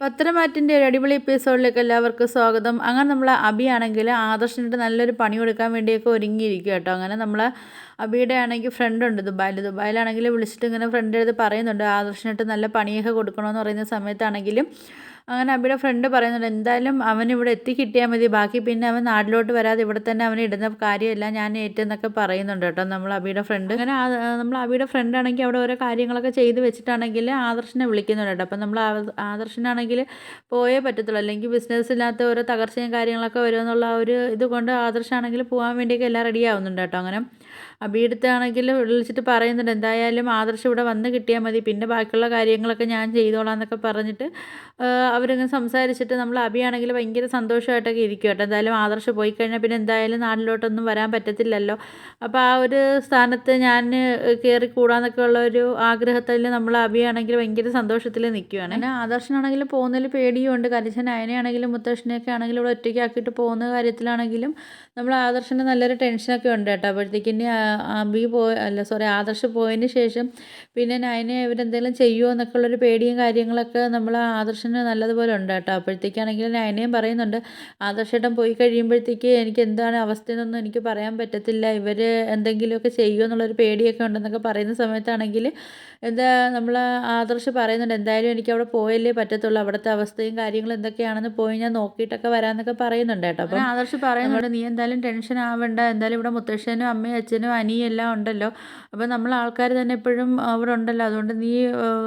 പത്രമാറ്റിന്റെ ഒരു അടിപൊളി എപ്പിസോഡിലേക്ക് എല്ലാവർക്കും സ്വാഗതം. അങ്ങനെ നമ്മൾ അബി ആണെങ്കിൽ ആദർശിനിട്ട് നല്ലൊരു പണി കൊടുക്കാൻ വേണ്ടിയൊക്കെ ഒരുങ്ങിയിരിക്കുക കേട്ടോ അങ്ങനെ നമ്മൾ അബിയുടെ ആണെങ്കിൽ ഫ്രണ്ട് ഉണ്ട് ദുബായിൽ ദുബായിലാണെങ്കിൽ വിളിച്ചിട്ട് ഇങ്ങനെ ഫ്രണ്ട് എടുത്ത് പറയുന്നുണ്ട് ആദർശനായിട്ട് നല്ല പണിയൊക്കെ കൊടുക്കണമെന്ന് പറയുന്ന സമയത്താണെങ്കിലും അങ്ങനെ അബിയുടെ ഫ്രണ്ട് പറയുന്നുണ്ട് എന്തായാലും അവൻ ഇവിടെ എത്തി കിട്ടിയാൽ മതി ബാക്കി പിന്നെ അവൻ നാട്ടിലോട്ട് വരാതെ ഇവിടെ തന്നെ അവൻ ഇടുന്ന കാര്യമല്ല ഞാൻ ഏറ്റെന്നൊക്കെ പറയുന്നുണ്ട് കേട്ടോ നമ്മൾ അബിയുടെ ഫ്രണ്ട് അങ്ങനെ നമ്മൾ അബിയുടെ ഫ്രണ്ട് ആണെങ്കിൽ അവിടെ ഓരോ കാര്യങ്ങളൊക്കെ ചെയ്ത് വെച്ചിട്ടാണെങ്കിൽ ആദർശനെ വിളിക്കുന്നുണ്ട് കേട്ടോ. അപ്പം നമ്മൾ ആദർശനാണെങ്കിൽ പോയേ പറ്റത്തുള്ളൂ. അല്ലെങ്കിൽ ബിസിനസ്സിനകത്ത് ഓരോ തകർച്ചയും കാര്യങ്ങളൊക്കെ വരുമെന്നുള്ള ഒരു ഇതുകൊണ്ട് ആദർശനാണെങ്കിൽ പോകാൻ വേണ്ടിയൊക്കെ എല്ലാം റെഡി ആവുന്നുണ്ട് കേട്ടോ. അങ്ങനെ അബിയടുത്താണെങ്കിൽ വിളിച്ചിട്ട് പറയുന്നുണ്ട് എന്തായാലും ആദർശം ഇവിടെ വന്ന് കിട്ടിയാൽ മതി പിന്നെ ബാക്കിയുള്ള കാര്യങ്ങളൊക്കെ ഞാൻ ചെയ്തോളാം എന്നൊക്കെ പറഞ്ഞിട്ട് അവരിങ്ങനെ സംസാരിച്ചിട്ട് നമ്മൾ അബിയാണെങ്കിൽ ഭയങ്കര സന്തോഷമായിട്ടൊക്കെ ഇരിക്കും കേട്ടോ. എന്തായാലും ആദർശം പോയി കഴിഞ്ഞാൽ പിന്നെ എന്തായാലും നാട്ടിലോട്ടൊന്നും വരാൻ പറ്റത്തില്ലല്ലോ. അപ്പോൾ ആ ഒരു സ്ഥാനത്ത് ഞാൻ കയറി കൂടാന്നൊക്കെ ഉള്ള ഒരു ആഗ്രഹത്തിൽ നമ്മൾ അബിയാണെങ്കിൽ ഭയങ്കര സന്തോഷത്തിൽ നിൽക്കുകയാണ് പിന്നെ ആദർശനാണെങ്കിൽ പോകുന്നതിൽ പേടിയുണ്ട് കരിച്ചൻ അയനെയാണെങ്കിലും മുത്തശ്ശനെയൊക്കെ ആണെങ്കിലും ഇവിടെ ഒറ്റയ്ക്കാക്കിയിട്ട് പോകുന്ന കാര്യത്തിലാണെങ്കിലും നമ്മൾ ആദർശന് നല്ലൊരു ടെൻഷനൊക്കെ ഉണ്ട് കേട്ടോ. അപ്പോഴത്തേക്കിനി അബി പോയ അല്ല സോറി ആദർശ് പോയതിന് ശേഷം പിന്നെ നയനെ ഇവരെന്തെങ്കിലും ചെയ്യുമോ എന്നൊക്കെ ഉള്ളൊരു പേടിയും കാര്യങ്ങളൊക്കെ നമ്മൾ ആദർശന് നല്ലതുപോലെ ഉണ്ട് കേട്ടോ. അപ്പോഴത്തേക്കാണെങ്കിൽ നയനയും പറയുന്നുണ്ട് ആദർശേട്ടൻ പോയി കഴിയുമ്പോഴത്തേക്ക് എനിക്ക് എന്താണ് അവസ്ഥയെന്നൊന്നും എനിക്ക് പറയാൻ പറ്റത്തില്ല. ഇവർ എന്തെങ്കിലുമൊക്കെ ചെയ്യുമോ എന്നുള്ളൊരു പേടിയൊക്കെ ഉണ്ടെന്നൊക്കെ പറയുന്ന സമയത്താണെങ്കിൽ എന്താ നമ്മൾ ആദർശ് പറയുന്നുണ്ട് എന്തായാലും എനിക്ക് അവിടെ പോയല്ലേ പറ്റത്തുള്ളൂ. അവിടുത്തെ അവസ്ഥയും കാര്യങ്ങളും എന്തൊക്കെയാണെന്ന് പോയി ഞാൻ നോക്കിയിട്ടൊക്കെ വരാമെന്നൊക്കെ പറയുന്നുണ്ട് കേട്ടോ. അപ്പം ആദർശ് പറയുന്നുണ്ട് നീ എന്തായാലും ടെൻഷൻ ആവണ്ട എന്തായാലും ഇവിടെ മുത്തശ്ശനും അമ്മയും അച്ഛനും അനിയും എല്ലാം ഉണ്ടല്ലോ. അപ്പോൾ നമ്മൾ ആൾക്കാർ തന്നെ എപ്പോഴും അവിടെ അതുകൊണ്ട് നീ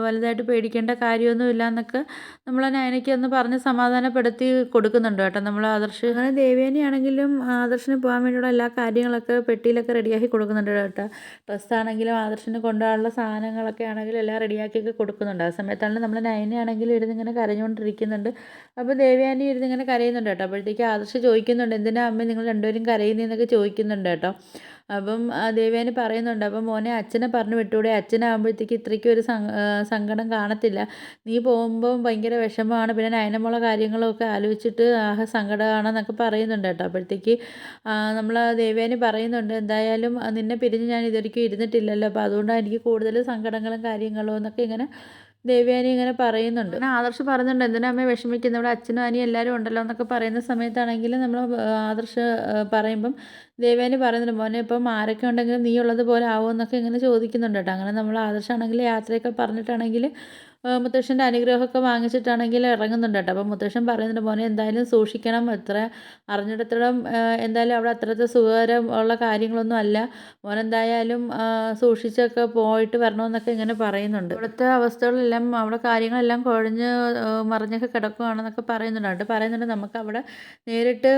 വലുതായിട്ട് പേടിക്കേണ്ട കാര്യമൊന്നും ഇല്ല എന്നൊക്കെ നമ്മൾ നയനയ്ക്ക് ഒന്ന് പറഞ്ഞ് സമാധാനപ്പെടുത്തി കൊടുക്കുന്നുണ്ട് കേട്ടോ. നമ്മൾ ആദർശ് അങ്ങനെ ദേവേനെയാണെങ്കിലും ആദർശിന് പോകാൻ വേണ്ടിയുള്ള എല്ലാ കാര്യങ്ങളൊക്കെ പെട്ടിയിലൊക്കെ റെഡിയാക്കി കൊടുക്കുന്നുണ്ട് കേട്ടോ. ഡ്രസ്സാണെങ്കിലും ആദർശിന് കൊണ്ടുപോകാനുള്ള സാധനങ്ങളൊക്കെ ആണെങ്കിലും എല്ലാം റെഡിയാക്കിയൊക്കെ കൊടുക്കുന്നുണ്ട്. ആ സമയത്താണ് നമ്മൾ നയനയാണെങ്കിലും ഇരുന്ന് ഇങ്ങനെ കരഞ്ഞുകൊണ്ടിരിക്കുന്നുണ്ട്. അപ്പോൾ ദേവയാനി ഇരുന്ന് ഇങ്ങനെ കരയുന്നുണ്ട് കേട്ടോ. അപ്പോഴത്തേക്ക് ആദർശ് ചോദിക്കുന്നുണ്ട് എന്തിനാ അമ്മ നിങ്ങൾ രണ്ടുപേരും കരയുന്നതെന്നൊക്കെ ചോദിക്കുന്നുണ്ട് കേട്ടോ. അപ്പം ദേവയാനി പറയുന്നുണ്ട് അപ്പം മോനെ അച്ഛനെ പറഞ്ഞു വിട്ടൂടെ. അച്ഛനാകുമ്പോഴത്തേക്ക് ഇത്രയ്ക്കും ഒരു സങ്കടം കാണത്തില്ല. നീ പോകുമ്പം ഭയങ്കര വിഷമമാണ്. പിന്നെ നയനമുള്ള കാര്യങ്ങളൊക്കെ ആലോചിച്ചിട്ട് ആഹ് സങ്കടമാണെന്നൊക്കെ പറയുന്നുണ്ട് കേട്ടോ. അപ്പോഴത്തേക്ക് നമ്മൾ ദേവയാനി പറയുന്നുണ്ട് എന്തായാലും നിന്നെ പിരിഞ്ഞ് ഞാൻ ഇതൊരിക്കും ഇരുന്നിട്ടില്ലല്ലോ. അപ്പോൾ അതുകൊണ്ടാണ് എനിക്ക് കൂടുതൽ സങ്കടങ്ങളും കാര്യങ്ങളും എന്നൊക്കെ ഇങ്ങനെ ദേവയാനി ഇങ്ങനെ പറയുന്നുണ്ട്. പിന്നെ ആദർശ് പറയുന്നുണ്ട് എന്തിനാ അമ്മയെ വിഷമിക്കുന്നത് ഇവിടെ അച്ഛനും അനിയും എല്ലാവരും ഉണ്ടല്ലോ എന്നൊക്കെ പറയുന്ന സമയത്താണെങ്കിൽ നമ്മൾ ആദർശ് പറയുമ്പം ദേവയാനി പറയുന്നുണ്ട് മോനെ ഇപ്പം ആരൊക്കെ ഉണ്ടെങ്കിലും നീ ഉള്ളത് പോലെ ആവുമെന്നൊക്കെ ഇങ്ങനെ ചോദിക്കുന്നുണ്ട് കേട്ടോ. അങ്ങനെ നമ്മൾ ആദർശാണെങ്കിൽ യാത്രയൊക്കെ പറഞ്ഞിട്ടാണെങ്കിൽ മുത്തശ്ശന്റെ അനുഗ്രഹമൊക്കെ വാങ്ങിച്ചിട്ടാണെങ്കിൽ ഇറങ്ങുന്നുണ്ട് കേട്ടോ. അപ്പോൾ മുത്തശ്ശൻ പറയുന്നുണ്ട് മോനെ എന്തായാലും സൂക്ഷിക്കണം. എത്ര അറിഞ്ഞിടത്തോളം എന്തായാലും അവിടെ അത്രത്തെ സുഖകരം ഉള്ള കാര്യങ്ങളൊന്നും അല്ല. മോനെന്തായാലും സൂക്ഷിച്ചൊക്കെ പോയിട്ട് വരണമെന്നൊക്കെ ഇങ്ങനെ പറയുന്നുണ്ട്. ഇവിടുത്തെ അവസ്ഥകളെല്ലാം അവിടെ കാര്യങ്ങളെല്ലാം കുഴഞ്ഞ് മറിഞ്ഞൊക്കെ കിടക്കുകയാണെന്നൊക്കെ പറയുന്നുണ്ട്. അവിടെ പറയുന്നുണ്ട് നമുക്ക് അവിടെ നേരിട്ട്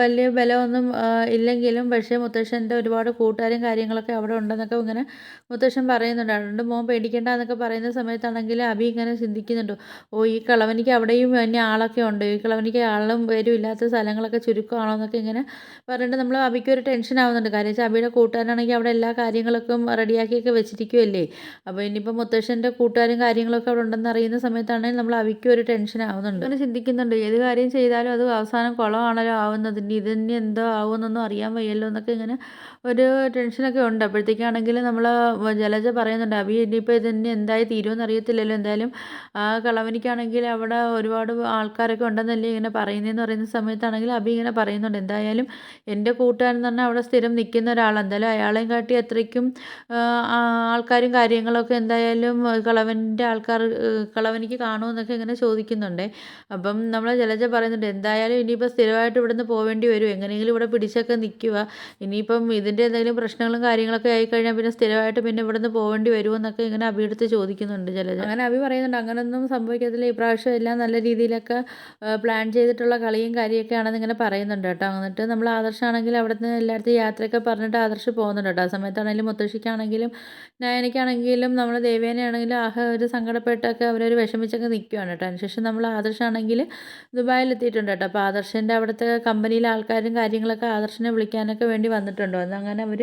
വലിയ ബലമൊന്നും ഇല്ലെങ്കിലും പക്ഷേ മുത്തശ്ശന്റെ ഒരുപാട് കൂട്ടുകാരും കാര്യങ്ങളൊക്കെ അവിടെ ഉണ്ടെന്നൊക്കെ ഇങ്ങനെ മുത്തശ്ശൻ പറയുന്നുണ്ട്. അതുകൊണ്ട് മോൻ പേടിക്കേണ്ട എന്നൊക്കെ പറയുന്ന സമയത്താണെങ്കിൽ അബി ഇങ്ങനെ ചിന്തിക്കുന്നുണ്ട്. ഓ ഈ കളവനിക്ക് അവിടെയും തന്നെ ആളൊക്കെ ഉണ്ട്. ഈ കളവനിക്ക് ആളും പേരും ഇല്ലാത്ത സ്ഥലങ്ങളൊക്കെ ചുരുക്കമാണോ എന്നൊക്കെ ഇങ്ങനെ പറഞ്ഞിട്ട് നമ്മൾ അബിക്ക് ഒരു ടെൻഷൻ ആവുന്നുണ്ട്. കാര്യം വെച്ചാൽ അബിയുടെ കൂട്ടുകാരാണെങ്കിൽ അവിടെ എല്ലാ കാര്യങ്ങളൊക്കെ റെഡിയാക്കിയൊക്കെ വെച്ചിരിക്കുമല്ലേ അപ്പോൾ ഇനിയിപ്പോൾ മുത്തശ്ശന്റെ കൂട്ടുകാരും കാര്യങ്ങളൊക്കെ അവിടെ ഉണ്ടെന്ന് അറിയുന്ന സമയത്താണെങ്കിൽ നമ്മൾ അബിക്ക് ഒരു ടെൻഷൻ ആവുന്നുണ്ട്. അങ്ങനെ ചിന്തിക്കുന്നുണ്ട്. ഏത് കാര്യം ചെയ്താലും അത് അവസാനം കുളമാണല്ലോ ആവുന്നത്. ഇനി തന്നെ എന്തോ ആവുമെന്നൊന്നും അറിയാൻ വയ്യല്ലോ എന്നൊക്കെ ഇങ്ങനെ ഒരു ടെൻഷനൊക്കെ ഉണ്ട്. അപ്പോഴത്തേക്കാണെങ്കിൽ നമ്മൾ ജലജ പറയുന്നുണ്ട് അബി ഇനിയിപ്പോൾ ഇതിന് എന്തായി തീരുമെന്ന് അറിയത്തില്ലല്ലോ. എന്തായാലും ആ കളവനിക്കാണെങ്കിൽ അവിടെ ഒരുപാട് ആൾക്കാരൊക്കെ ഉണ്ടെന്നല്ലേ ഇങ്ങനെ പറയുന്നതെന്ന് പറയുന്ന സമയത്താണെങ്കിൽ അബി ഇങ്ങനെ പറയുന്നുണ്ട്. എന്തായാലും എന്റെ കൂട്ടുകാരൻ തന്നെ അവിടെ സ്ഥിരം നിൽക്കുന്ന ഒരാൾ എന്തായാലും അയാളെയും കാട്ടി അത്രയ്ക്കും ആൾക്കാരും കാര്യങ്ങളൊക്കെ എന്തായാലും കളവന്റെ ആൾക്കാർ കളവനിക്ക് കാണുമെന്നൊക്കെ ഇങ്ങനെ ചോദിക്കുന്നുണ്ട്. അപ്പം നമ്മൾ ജലജ പറയുന്നുണ്ട് എന്തായാലും ഇനിയിപ്പോൾ സ്ഥിരമായിട്ട് ഇവിടുന്ന് പോവേണ്ടി വരും. എങ്ങനെയെങ്കിലും ഇവിടെ പിടിച്ചൊക്കെ നിൽക്കുക. ഇനിയിപ്പം ഇതിന്റെ എന്തെങ്കിലും പ്രശ്നങ്ങളും കാര്യങ്ങളൊക്കെ ആയിക്കഴിഞ്ഞാൽ പിന്നെ സ്ഥിരമായിട്ട് പിന്നെ ഇവിടുന്ന് പോകേണ്ടി വരുമെന്നൊക്കെ ഇങ്ങനെ അഭിയെടുത്ത് ചോദിക്കുന്നുണ്ട് ജലജ. അങ്ങനെ അഭി പറയുന്നുണ്ട്. അങ്ങനെയൊന്നും സംഭവിക്കത്തില്ല. ഇപ്രാവശ്യം എല്ലാം നല്ല രീതിയിലൊക്കെ പ്ലാൻ ചെയ്തിട്ടുള്ള കളിയും കാര്യമൊക്കെ ആണെന്ന് ഇങ്ങനെ പറയുന്നുണ്ട് കേട്ടോ. എന്നിട്ട് നമ്മൾ ആദർശാണെങ്കിൽ അവിടുന്ന് എല്ലായിടത്തും യാത്രയൊക്കെ പറഞ്ഞിട്ട് ആദർശ് പോകുന്നുണ്ട് കേട്ടോ. ആ സമയത്താണെങ്കിലും മുത്തശ്ശിക്കാണെങ്കിലും നയനയ്ക്കാണെങ്കിലും നമ്മൾ ദേവേനയാണെങ്കിലും ആഹ ഒരു സങ്കടപ്പെട്ടൊക്കെ അവരൊരു വിഷമിച്ചൊക്കെ നിൽക്കുകയാണ് കേട്ടോ. അതിനുശേഷം നമ്മൾ ആദർശാണെങ്കിൽ ദുബായിൽ എത്തിയിട്ടുണ്ട് കേട്ടോ. അപ്പോൾ ആദർശന്റെ അവിടുത്തെ കമ്പനിയിലെ ആൾക്കാരും കാര്യങ്ങളൊക്കെ ആദർശനെ വിളിക്കാനൊക്കെ വേണ്ടി വന്നിട്ടുണ്ടോ. അങ്ങനെ അവർ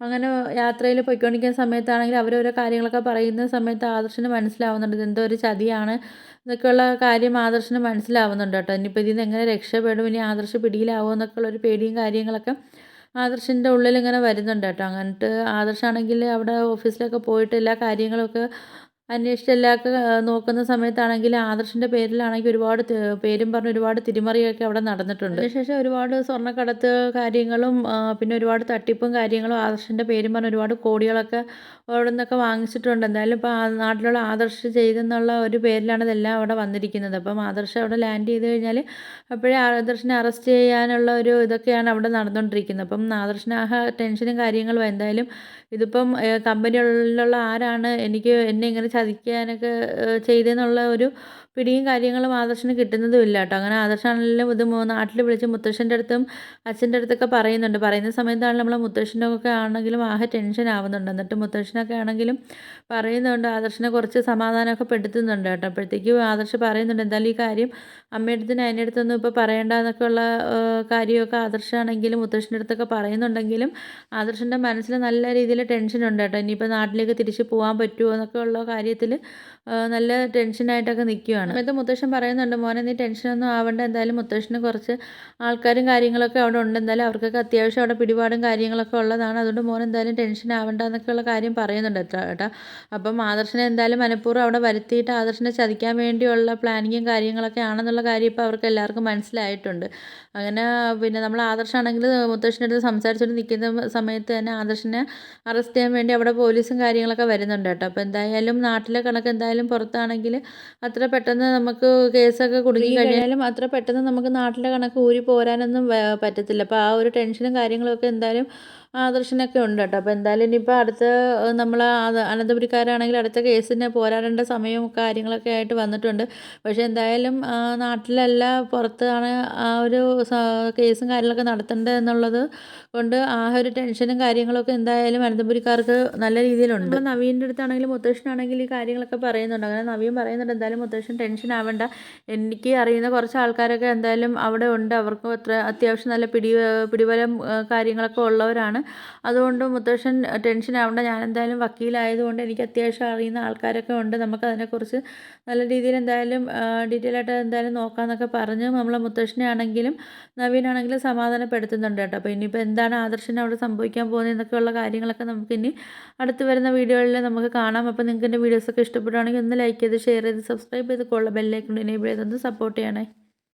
അങ്ങനെ യാത്രയിൽ പോയിക്കൊണ്ടിരിക്കുന്ന സമയത്താണെങ്കിൽ അവരോരോ കാര്യങ്ങളൊക്കെ പറയുന്ന സമയത്ത് ആദർശന് മനസ്സിലാവുന്നുണ്ട് ഇതെന്തോ ഒരു ചതിയാണ് എന്നൊക്കെയുള്ള കാര്യം ആദർശന് മനസ്സിലാവുന്നുണ്ട് കേട്ടോ. ഇനിയിപ്പോൾ ഇതിൽ നിന്ന് എങ്ങനെ രക്ഷപ്പെടും? ഇനി ആദർശ പിടിയിലാവുമോ എന്നൊക്കെയുള്ള ഒരു പേടിയും കാര്യങ്ങളൊക്കെ ആദർശിന്റെ ഉള്ളിൽ ഇങ്ങനെ വരുന്നുണ്ട് കേട്ടോ. അങ്ങനത്തെ ആദർശാണെങ്കിൽ അവിടെ ഓഫീസിലൊക്കെ പോയിട്ട് എല്ലാ കാര്യങ്ങളൊക്കെ അന്വേഷിച്ച് എല്ലാമൊക്കെ നോക്കുന്ന സമയത്താണെങ്കിൽ ആദർശിന്റെ പേരിലാണെങ്കിൽ ഒരുപാട് പേരും പറഞ്ഞ് ഒരുപാട് തിരിമറിയൊക്കെ അവിടെ നടന്നിട്ടുണ്ട്. അതിനുശേഷം ഒരുപാട് സ്വർണക്കടത്ത് കാര്യങ്ങളും പിന്നെ ഒരുപാട് തട്ടിപ്പും കാര്യങ്ങളും ആദർശിന്റെ പേരും പറഞ്ഞ് ഒരുപാട് കോടികളൊക്കെ അവിടെ നിന്നൊക്കെ വാങ്ങിച്ചിട്ടുണ്ട്. എന്തായാലും ഇപ്പോൾ നാട്ടിലുള്ള ആദർശ് ചെയ്തെന്നുള്ള ഒരു പേരിലാണ് ഇതെല്ലാം അവിടെ വന്നിരിക്കുന്നത്. അപ്പം ആദർശ് അവിടെ ലാൻഡ് ചെയ്ത് കഴിഞ്ഞാൽ അപ്പോഴേ ആദർശിനെ അറസ്റ്റ് ചെയ്യാനുള്ള ഒരു ഇതൊക്കെയാണ് അവിടെ നടന്നുകൊണ്ടിരിക്കുന്നത്. അപ്പം ആദർശിന് ആ ടെൻഷനും കാര്യങ്ങളും എന്തായാലും ഇതിപ്പം കമ്പനികളിലുള്ള ആരാണ് എനിക്ക് എന്നെ ഇങ്ങനെ ചതിക്കാനൊക്കെ ചെയ്തതെന്നുള്ള ഒരു പിടിയും കാര്യങ്ങളും ആദർശന് കിട്ടുന്നതും ഇല്ല കേട്ടോ. അങ്ങനെ ആദർശാണെങ്കിലും ഇത് നാട്ടിൽ വിളിച്ച് മുത്തശ്ശന്റെ അടുത്തും അച്ഛന്റെ അടുത്തൊക്കെ പറയുന്നുണ്ട്. പറയുന്ന സമയത്താണ് നമ്മളെ മുത്തശ്ശനൊക്കെ ആണെങ്കിലും ആകെ ടെൻഷൻ ആവുന്നുണ്ട്. എന്നിട്ട് മുത്തശ്ശനൊക്കെ ആണെങ്കിലും പറയുന്നുണ്ട്. ആദർശനെ കുറച്ച് സമാധാനമൊക്കെ പെടുത്തുന്നുണ്ട് കേട്ടോ. അപ്പോഴത്തേക്കും ആദർശ് പറയുന്നുണ്ട് എന്തായാലും ഈ കാര്യം അമ്മയുടെ അടുത്തും അതിന്റെ അടുത്തൊന്നും ഇപ്പോൾ പറയേണ്ട എന്നൊക്കെ ഉള്ള ഏഹ്, കാര്യമൊക്കെ ആദർശാണെങ്കിലും മുത്തശ്ശന്റെ അടുത്തൊക്കെ പറയുന്നുണ്ടെങ്കിലും ആദർശന്റെ മനസ്സിൽ നല്ല രീതിയിൽ ടെൻഷൻ ഉണ്ട് കേട്ടോ. ഇനിയിപ്പോൾ നാട്ടിലേക്ക് തിരിച്ച് പോകാൻ പറ്റുമോ എന്നൊക്കെ ഉള്ള കാര്യത്തിൽ നല്ല ടെൻഷനായിട്ടൊക്കെ നിൽക്കുകയാണ് ഇപ്പോഴത്തെ മുത്തശ്ശൻ പറയുന്നുണ്ട് മോനെ നീ ടെൻഷനൊന്നും ആവണ്ട. എന്തായാലും മുത്തശ്ശന് കുറച്ച് ആൾക്കാരും കാര്യങ്ങളൊക്കെ അവിടെ ഉണ്ട്. എന്തായാലും അവർക്കൊക്കെ അത്യാവശ്യം അവിടെ പിടിപാടും കാര്യങ്ങളൊക്കെ ഉള്ളതാണ്. അതുകൊണ്ട് മോൻ എന്തായാലും ടെൻഷൻ ആവണ്ട എന്നൊക്കെയുള്ള കാര്യം പറയുന്നുണ്ട് കേട്ടോ അപ്പം ആദർശനെ എന്തായാലും മനഃപൂർവം അവിടെ വരുത്തിയിട്ട് ആദർശനെ ചതിക്കാൻ വേണ്ടിയുള്ള പ്ലാനിങ്ങും കാര്യങ്ങളൊക്കെ ആണെന്നുള്ള കാര്യം ഇപ്പോൾ അവർക്ക് എല്ലാവർക്കും മനസ്സിലായിട്ടുണ്ട്. അങ്ങനെ പിന്നെ നമ്മൾ ആദർശാണെങ്കിൽ മുത്തശ്ശന്റെ അടുത്ത് സംസാരിച്ചുകൊണ്ട് നിൽക്കുന്ന സമയത്ത് തന്നെ ആദർശനെ അറസ്റ്റ് ചെയ്യാൻ വേണ്ടി അവിടെ പോലീസും കാര്യങ്ങളൊക്കെ വരുന്നുണ്ട് കേട്ടോ. അപ്പോൾ എന്തായാലും നാട്ടിലെ കണക്ക് എന്തായാലും പുറത്താണെങ്കിൽ അത്ര പെട്ടെന്ന് നമുക്ക് കേസൊക്കെ കുടുങ്ങി കഴിഞ്ഞാലും അത്ര പെട്ടെന്ന് നമുക്ക് നാട്ടിലെ കണക്ക് ഊരി പോരാനൊന്നും പറ്റത്തില്ല. അപ്പോൾ ആ ഒരു ടെൻഷനും കാര്യങ്ങളൊക്കെ എന്തായാലും ആദർശനൊക്കെ ഉണ്ട് കേട്ടോ. അപ്പോൾ എന്തായാലും ഇനിയിപ്പോൾ അടുത്ത നമ്മൾ അനന്തപുരിക്കാരാണെങ്കിൽ അടുത്ത കേസിന് പോരാടേണ്ട സമയവും കാര്യങ്ങളൊക്കെ ആയിട്ട് വന്നിട്ടുണ്ട്. പക്ഷേ എന്തായാലും നാട്ടിലല്ല പുറത്താണ് ആ ഒരു കേസും കാര്യങ്ങളൊക്കെ നടത്തേണ്ടത് എന്നുള്ളത് കൊണ്ട് ആ ഒരു ടെൻഷനും കാര്യങ്ങളൊക്കെ എന്തായാലും അനന്തപുരിക്കാർക്ക് നല്ല രീതിയിലുണ്ട്. നമ്മൾ നവീന്റെ അടുത്താണെങ്കിലും മുത്തശ്ശനാണെങ്കിൽ ഈ കാര്യങ്ങളൊക്കെ പറയുന്നുണ്ട്. അങ്ങനെ നവീൻ പറയുന്നുണ്ട് എന്തായാലും മുത്തശ്ശൻ ടെൻഷൻ ആവേണ്ട. എനിക്ക് അറിയുന്ന കുറച്ച് ആൾക്കാരൊക്കെ എന്തായാലും അവിടെ ഉണ്ട്. അവർക്കും അത്ര അത്യാവശ്യം നല്ല പിടി പിടിബലം കാര്യങ്ങളൊക്കെ ഉള്ളവരാണ്. അതുകൊണ്ട് മുത്തശ്ശൻ ടെൻഷൻ ആവേണ്ട. ഞാൻ എന്തായാലും വക്കീലായതുകൊണ്ട് എനിക്ക് അത്യാവശ്യം അറിയുന്ന ആൾക്കാരൊക്കെ ഉണ്ട്. നമുക്ക് അതിനെക്കുറിച്ച് നല്ല രീതിയിൽ എന്തായാലും ഡീറ്റെയിൽ ആയിട്ട് എന്തായാലും നോക്കാമെന്നൊക്കെ പറഞ്ഞ്. നമ്മളെ മുത്തശ്ശനെ ആണെങ്കിലും നവീനാണെങ്കിലും സമാധാനപ്പെടുത്തുന്നുണ്ട് കേട്ടോ. അപ്പോൾ ഇനിയിപ്പോൾ എന്താണ് ആദർശന് അവിടെ സംഭവിക്കാൻ പോകുന്നത് എന്നൊക്കെയുള്ള കാര്യങ്ങളൊക്കെ നമുക്ക് ഇനി അടുത്ത് വരുന്ന വീഡിയോകളിൽ നമുക്ക് കാണാം. അപ്പോൾ നിങ്ങൾക്ക് എന്റെ വീഡിയോസൊക്കെ ഇഷ്ടപ്പെടുകയാണെങ്കിൽ ഒന്ന് ലൈക്ക് ചെയ്ത് ഷെയർ ചെയ്ത് സബ്സ്ക്രൈബ് ചെയ്ത് കൊള്ള ബെല്ലൈക്കൊണ്ട് എനേബിൾ ചെയ്തൊന്ന് സപ്പോർട്ട് ചെയ്യണേ.